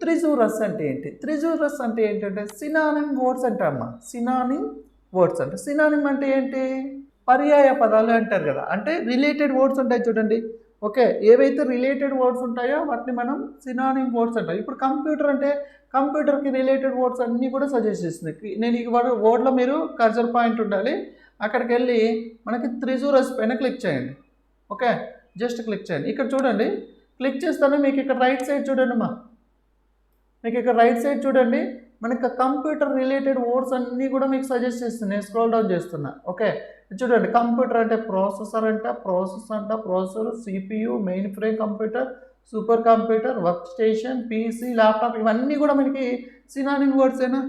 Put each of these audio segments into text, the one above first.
త్రిజూరస్ అంటే ఏంటి? త్రిజూరస్ అంటే ఏంటంటే సినానిమ్ వర్డ్స్ అంటారమ్మా. సినానిమ్ వర్డ్స్ అంటే సినానిమ్ అంటే ఏంటి? పర్యాయ పదాలు అంటారు కదా. అంటే రిలేటెడ్ వర్డ్స్ ఉంటాయి చూడండి. ఓకే ఏవైతే రిలేటెడ్ వర్డ్స్ ఉంటాయో వాటిని మనం సినానిమ్ వర్డ్స్ అంటాం. ఇప్పుడు కంప్యూటర్ అంటే కంప్యూటర్కి రిలేటెడ్ వర్డ్స్ అన్నీ కూడా సజెస్ట్ చేస్తుంది. నేను ఈ వర్డ్ వర్డ్లో మీరు కర్జర్ పాయింట్ ఉండాలి. అక్కడికి వెళ్ళి మనకి త్రిజూరస్ పైన క్లిక్ చేయండి. ఓకే జస్ట్ క్లిక్ చేయండి. ఇక్కడ చూడండి. క్లిక్ చేస్తానే మీకు ఇక్కడ రైట్ సైడ్ చూడండి మా మీకు ఇక్కడ రైట్ సైడ్ చూడండి మనకి కంప్యూటర్ రిలేటెడ్ వర్డ్స్ అన్నీ కూడా మీకు సజెస్ట్ చేస్తుంది. నేను స్క్రోల్ డౌన్ చేస్తున్నా. ఓకే చూడండి కంప్యూటర్ అంటే ప్రాసెసర్ అంట ప్రాసెస్ అంట processor CPU mainframe computer supercomputer workstation PC laptop ఇవన్నీ కూడా మనకి సినానింగ్ వర్డ్సేనా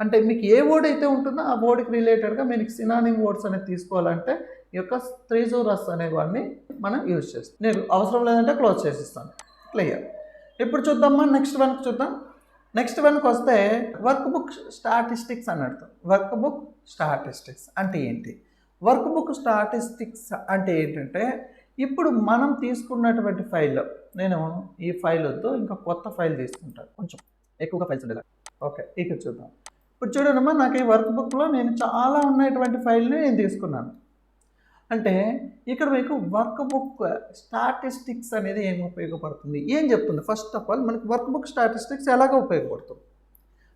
అంటే మీకు ఏ వర్డ్ అయితే ఉంటుందో ఆ వర్డ్కి రిలేటెడ్గా మీకు సినానింగ్ వర్డ్స్ అనేది తీసుకోవాలంటే ఈ యొక్క త్రీజోరస్ అనే వాడిని మనం యూజ్ చేస్తాం. నేను అవసరం లేదంటే క్లోజ్ చేసిస్తాను. క్లియర్ ఇప్పుడు చూద్దామా? నెక్స్ట్ వన్కి చూద్దాం. నెక్స్ట్ వన్కి వస్తే వర్క్ బుక్ స్టాటిస్టిక్స్ అని అర్థం. వర్క్ బుక్ స్టాటిస్టిక్స్ అంటే ఏంటి? వర్క్ బుక్ స్టాటిస్టిక్స్ అంటే ఏంటంటే ఇప్పుడు మనం తీసుకున్నటువంటి ఫైల్లో నేను ఈ ఫైల్ వద్దు ఇంకా కొత్త ఫైల్ తీసుకుంటాను కొంచెం ఎక్కువగా ఫైల్స్ ఉండేలా. ఓకే ఇక్కడ చూద్దాం. ఇప్పుడు చూడమ్మా నాకు ఈ వర్క్ బుక్లో నేను చాలా ఉన్నటువంటి ఫైల్ని నేను తీసుకున్నాను. అంటే ఇక్కడ మీకు వర్క్ బుక్ స్టాటిస్టిక్స్ అనేది ఏమి ఉపయోగపడుతుంది? ఏం చెప్తుంది? ఫస్ట్ ఆఫ్ ఆల్ మనకి వర్క్ బుక్ స్టాటిస్టిక్స్ ఎలాగ ఉపయోగపడుతుంది?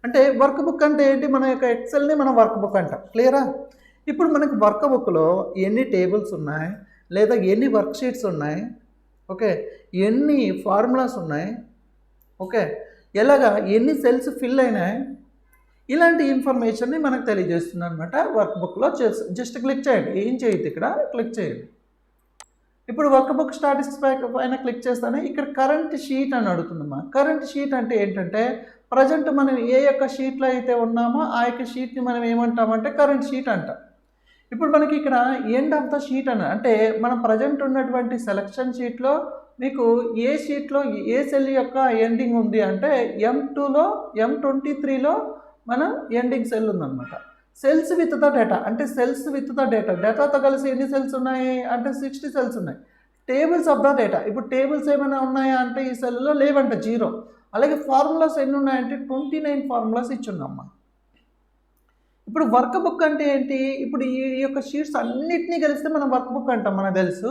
అంటే వర్క్ బుక్ అంటే ఏంటి? మన యొక్క ఎక్సెల్ని మనం వర్క్ బుక్ అంటాం క్లియరా ఇప్పుడు మనకి వర్క్ బుక్లో ఎన్ని టేబుల్స్ ఉన్నాయి? లేదా ఎన్ని వర్క్ షీట్స్ ఉన్నాయి? ఓకే? ఎన్ని ఫార్ములాస్ ఉన్నాయి? ఓకే? ఎలాగా? ఎన్ని సెల్స్ ఫిల్ అయినాయి? ఇలాంటి ఇన్ఫర్మేషన్ని మనకు తెలియజేస్తుంది అనమాట వర్క్ బుక్లో జస్ట్ క్లిక్ చేయండి. ఏం చేయొద్దు ఇక్కడ? క్లిక్ చేయండి. ఇప్పుడు వర్క్ బుక్ స్టాటిస్టిక్స్ పైన క్లిక్ చేస్తానే ఇక్కడ కరెంట్ షీట్ అని అడుగుతుందమ్మా. కరెంట్ షీట్ అంటే ఏంటంటే ప్రజెంట్ మనం ఏ యొక్క షీట్లో అయితే ఉన్నామో ఆ యొక్క షీట్ని మనం ఏమంటామంటే కరెంట్ షీట్ అంటాం. ఇప్పుడు మనకి ఇక్కడ ఎండ్ ఆఫ్ ద షీట్ అని అంటే మనం ప్రజెంట్ ఉన్నటువంటి సెలక్షన్ షీట్లో మీకు ఏ షీట్లో ఏ సెల్ యొక్క ఎండింగ్ ఉంది అంటే ఎం టూలో ఎం ట్వంటీ త్రీలో మనం ఎండింగ్ సెల్ ఉందన్నమాట. సెల్స్ విత్ ద డేటా అంటే సెల్స్ విత్ ద డేటా డేటాతో కలిసి ఎన్ని సెల్స్ ఉన్నాయి? అంటే సిక్స్టీ సెల్స్ ఉన్నాయి. టేబుల్స్ ఆఫ్ ద డేటా ఇప్పుడు టేబుల్స్ ఏమైనా ఉన్నాయా అంటే ఈ సెల్లో లేవంట జీరో అలాగే ఫార్ములాస్ ఎన్ని ఉన్నాయంటే ట్వంటీ నైన్ ఫార్ములాస్ ఇచ్చున్నామ్మా ఇప్పుడు వర్క్ బుక్ అంటే ఏంటి? ఇప్పుడు ఈ యొక్క షీట్స్ అన్నిటినీ కలిస్తే మనం వర్క్ బుక్ అంటాం మనకు తెలుసు.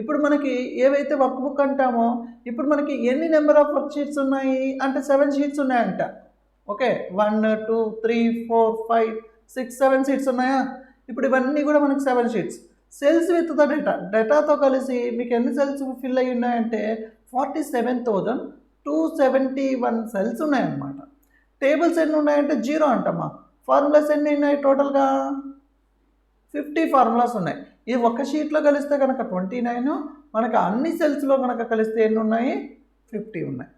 ఇప్పుడు మనకి ఏవైతే వర్క్ బుక్ అంటామో ఇప్పుడు మనకి ఎన్ని నెంబర్ ఆఫ్ వర్క్ షీట్స్ ఉన్నాయి? అంటే సెవెన్ షీట్స్ ఉన్నాయంట. Okay one two three four five six seven sheets ఉన్నాయా? ఇప్పుడు ఇవన్నీ కూడా మనకి seven sheets cells with the data డేటాతో కలిసి మీకు ఎన్ని సెల్స్ ఫిల్ అయ్యి ఉన్నాయంటే forty seven thousand two seventy one cells ఉన్నాయన్నమాట. టేబుల్స్ ఎన్ని ఉన్నాయంటే జీరో అంటమ్మా. ఫార్ములాస్ ఎన్ని ఉన్నాయి టోటల్గా ఫిఫ్టీ ఫార్ములాస్ ఉన్నాయి. ఈ ఒక్క షీట్లో కలిస్తే కనుక ట్వంటీ నైన్ మనకు అన్ని సెల్స్లో కనుక కలిస్తే ఎన్ని ఉన్నాయి? ఫిఫ్టీ ఉన్నాయి.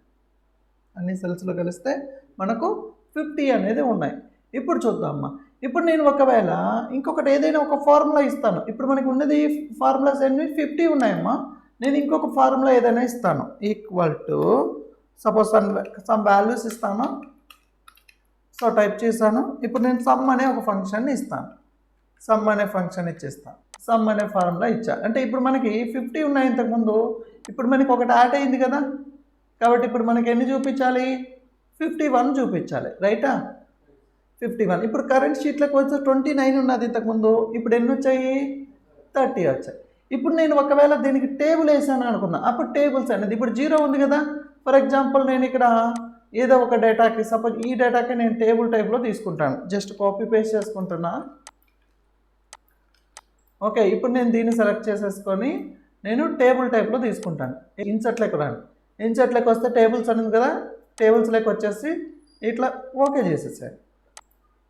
అన్ని సెల్స్లో కలిస్తే మనకు ఫిఫ్టీ అనేది ఉన్నాయి. ఇప్పుడు చూద్దామమ్మా ఇప్పుడు నేను ఒకవేళ ఇంకొకటి ఏదైనా ఒక ఫార్ములా ఇస్తాను. ఇప్పుడు మనకి ఉన్నది ఫార్ములాస్ ఎన్ని? ఫిఫ్టీ ఉన్నాయమ్మా. నేను ఇంకొక ఫార్ములా ఏదైనా ఇస్తాను. Equal to suppose sum sum values ఇస్తాను. సో టైప్ చేశాను. ఇప్పుడు నేను సమ్ అనే ఒక ఫంక్షన్ని ఇస్తాను. సమ్ అనే ఫంక్షన్ ఇచ్చేస్తాను సమ్ అనే ఫార్ములా ఇచ్చా. అంటే ఇప్పుడు మనకి ఫిఫ్టీ ఉన్నాయి ఇంతకుముందు. ఇప్పుడు మనకి ఒకటి యాడ్ అయింది కదా. కాబట్టి ఇప్పుడు మనకి ఎన్ని చూపించాలి? ఫిఫ్టీ వన్ చూపించాలి రైటా? ఫిఫ్టీ వన్ ఇప్పుడు కరెంట్ షీట్లకు వచ్చి ట్వంటీ నైన్ ఉన్నది ఇంతకుముందు. ఇప్పుడు ఎన్ని వచ్చాయి? థర్టీ వచ్చాయి. ఇప్పుడు నేను ఒకవేళ దీనికి టేబుల్ వేసాను అనుకున్నా అప్పుడు టేబుల్స్ అనేది ఇప్పుడు జీరో ఉంది కదా? ఫర్ ఎగ్జాంపుల్ నేను ఇక్కడ ఏదో ఒక డేటాకి సపోజ్ ఈ డేటాకి నేను టేబుల్ టైప్లో తీసుకుంటాను. జస్ట్ కాపీ పేస్ట్ చేసుకుంటున్నా. ఓకే ఇప్పుడు నేను దీన్ని సెలెక్ట్ చేసేసుకొని నేను టేబుల్ టైప్లో తీసుకుంటాను. ఇన్సర్ట్లోకి రాను ఇన్సర్ట్లోకి వస్తే టేబుల్స్ అనేది కదా టేబుల్స్లోకి వచ్చేసి ఇట్లా ఓకే చేసేసాయి.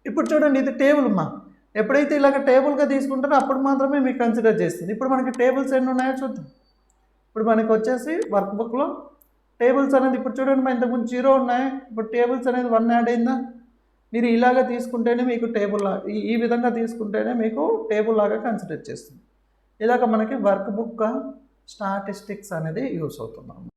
ఇప్పుడు చూడండి ఇది టేబుల్ అమ్మా. ఎప్పుడైతే ఇలాగ టేబుల్గా తీసుకుంటారో అప్పుడు మాత్రమే మీకు కన్సిడర్ చేస్తుంది. ఇప్పుడు మనకి టేబుల్స్ ఎన్ని ఉన్నాయో చూద్దాం. ఇప్పుడు మనకి వచ్చేసి వర్క్ బుక్లో టేబుల్స్ అనేది ఇప్పుడు చూడండి మా ఇంతకుముందు జీరో ఉన్నాయి. ఇప్పుడు టేబుల్స్ అనేది వన్ యాడ్ అయిందా? మీరు ఇలాగ తీసుకుంటేనే మీకు టేబుల్ ఈ ఈ విధంగా తీసుకుంటేనే మీకు టేబుల్ లాగా కన్సిడర్ చేస్తుంది. ఇలాగ మనకి వర్క్ బుక్ స్టాటిస్టిక్స్ అనేది యూస్ అవుతుంది